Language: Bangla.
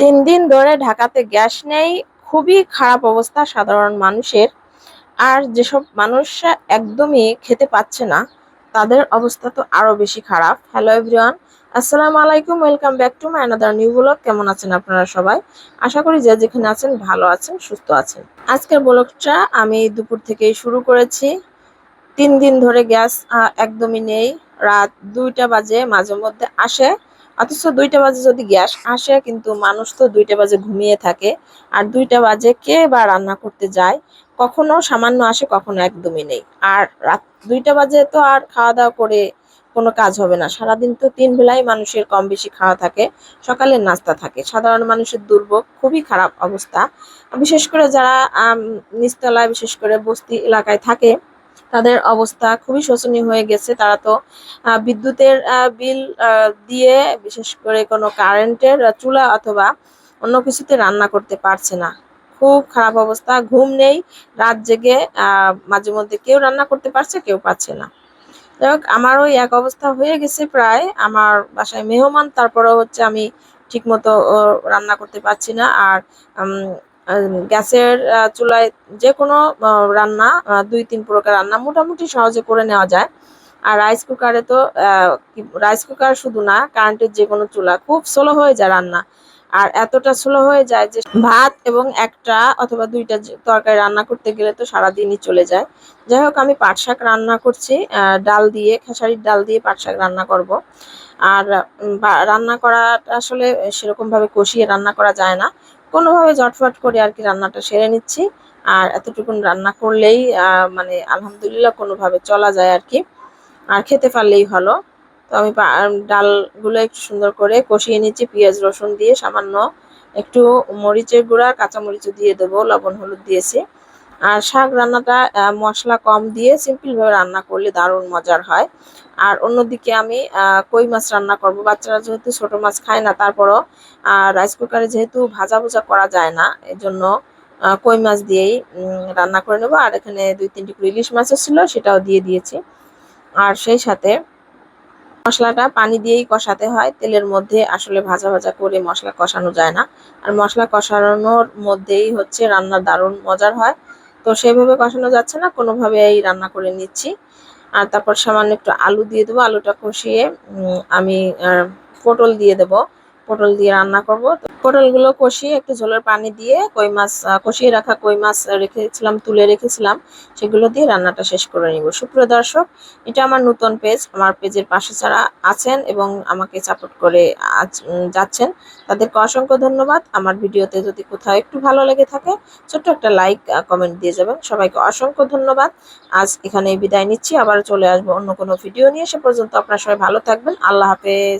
তিন দিন ধরে ঢাকাতে গ্যাস নেই, খুবই খারাপ অবস্থা সাধারণ মানুষের। আর যেসব মানুষ একদমই খেতে পাচ্ছে না, তাদের অবস্থা তো আরও বেশি খারাপ। হ্যালো এভরিওয়ান আসসালামু আলাইকুম welcome back to my another new vlog কেমন আছেন আপনারা সবাই? আশা করি যে যেখানে আছেন ভালো আছেন, সুস্থ আছেন। আজকের ব্লগটা আমি দুপুর থেকেই শুরু করেছি। তিন দিন ধরে গ্যাস একদমই নেই। রাত দুইটা বাজে মাঝে মধ্যে আসে। অথচ দুইটা বাজে যদি গ্যাস আসে, কিন্তু মানুষ তো দুইটা বাজে ঘুমিয়ে থাকে। আর দুইটা বাজে কে বা রান্না করতে যায়, কখনো সামান্য আসে, কখনো একদমই নেই। আর রাত দুইটা বাজে তো আর খাওয়া দাওয়া করে কোনো কাজ হবে না। সারাদিন তো তিন বেলায় মানুষের কম বেশি খাওয়া থাকে, সকালের নাস্তা থাকে। সাধারণ মানুষের দুর্ভোগ খুবই খারাপ অবস্থা। বিশেষ করে যারা নিচতলায় বিশেষ করে বস্তি এলাকায় থাকে তাদের অবস্থা খুবই শোচনীয় হয়ে গেছে। তারা তো বিদ্যুতের বিল দিয়ে বিশেষ করে কোনো কারেন্টের চুলা অথবা অন্য কিছুতে রান্না করতে পারছে না। খুব খারাপ অবস্থা, ঘুম নেই, রাত জেগে মাঝে মধ্যে কেউ রান্না করতে পারছে, কেউ পারছে না। যাই হোক, আমারও এক অবস্থা হয়ে গেছে প্রায়। আমার বাসায় মেহমান, তারপরেও হচ্ছে আমি ঠিক মতো রান্না করতে পারছি না। আর গ্যাসের চুলায় যে কোনো রান্না দুই তিন প্রকার রান্না মোটামুটি সহজে করে নেওয়া যায়। আর রাইস কুকারে তো রাইস কুকার শুধু না কারেন্টের যে কোনো চুলা খুব স্লো হয়ে যায় রান্না। আর এতটা স্লো হয়ে যায় যে ভাত এবং একটা অথবা দুইটা তরকারি রান্না করতে গেলে তো সারাদিনই চলে যায়। যাই হোক, আমি পাট শাক রান্না করছি ডাল দিয়ে, খেসারির ডাল দিয়ে পাট শাক রান্না করব। আর রান্না করাটা আসলে সেরকমভাবে কষিয়ে রান্না করা যায় না। কোনোভাবে জটফট করে আর কি রান্নাটা সেরে নিচ্ছি। আর এতটুকুন রান্না করলেই মানে আলহামদুলিল্লাহ কোনোভাবে চলা যায় আর কি। আর খেতে পারলেই ভালো। তো আমি, ডালগুলো একটু সুন্দর করে কষিয়ে নিচ্ছি, পেঁয়াজ, রসুন দিয়ে সামান্য একটু মরিচের গুঁড়া, কাঁচামরিচও দিয়ে দেবো, লবণ, হলুদ দিয়েছি। আর শাক রান্নাটা মশলা কম দিয়ে সিম্পল ভাবে রান্না করলে দারুণ মজার হয়। আর অন্যদিকে আমি কই মাছ রান্না করব। বাচ্চারা যেহেতু ছোট মাছ খায় না, তারপরও রাইস কুকারে যেহেতু ভাজা ভুজা করা যায় না, এজন্য কই মাছ দিয়েই রান্না করে নেব। আর এখানে দুই তিনটি ইলিশ মাছও ছিল, সেটাও দিয়ে দিয়েছি। আর সেই সাথে মশলাটা পানি দিয়েই কষাতে হয়। তেলের মধ্যে আসলে ভাজা ভাজা করে মশলা কষানো যায় না। আর মশলা কষানোর মধ্যেই হচ্ছে রান্নার দারুণ মজার হয়। তো সেইভাবে কষানো যাচ্ছে না কোনোভাবে এই রান্না করে নিচ্ছি। আর তারপর সামান্য একটু আলু দিয়ে দেবো, আলুটা কষিয়ে আমি পটল দিয়ে দেব। পটল দিয়ে রান্না করব। পটলগুলো কষিয়ে একটু ঝোলের পানি দিয়ে কই মাছ কষিয়ে রাখা কই মাছ রেখেছিলাম, তুলে রেখেছিলাম, সেগুলো দিয়ে রান্নাটা শেষ করে নিব। সুপ্রিয় দর্শক, এটা আমার নতুন পেজ, আমার পেজের পাশে যারা আছেন এবং আমাকে সাপোর্ট করে যাচ্ছেন, তাদেরকে অসংখ্য ধন্যবাদ। আমার ভিডিওতে যদি কোথাও একটু ভালো লেগে থাকে, ছোট্ট একটা লাইক কমেন্ট দিয়ে যাবেন। সবাইকে অসংখ্য ধন্যবাদ। আজ এখানে বিদায় নিচ্ছি। আবার চলে আসব অন্য কোনো ভিডিও নিয়ে। সে পর্যন্ত আপনারা সবাই ভালো থাকবেন। আল্লাহ হাফেজ।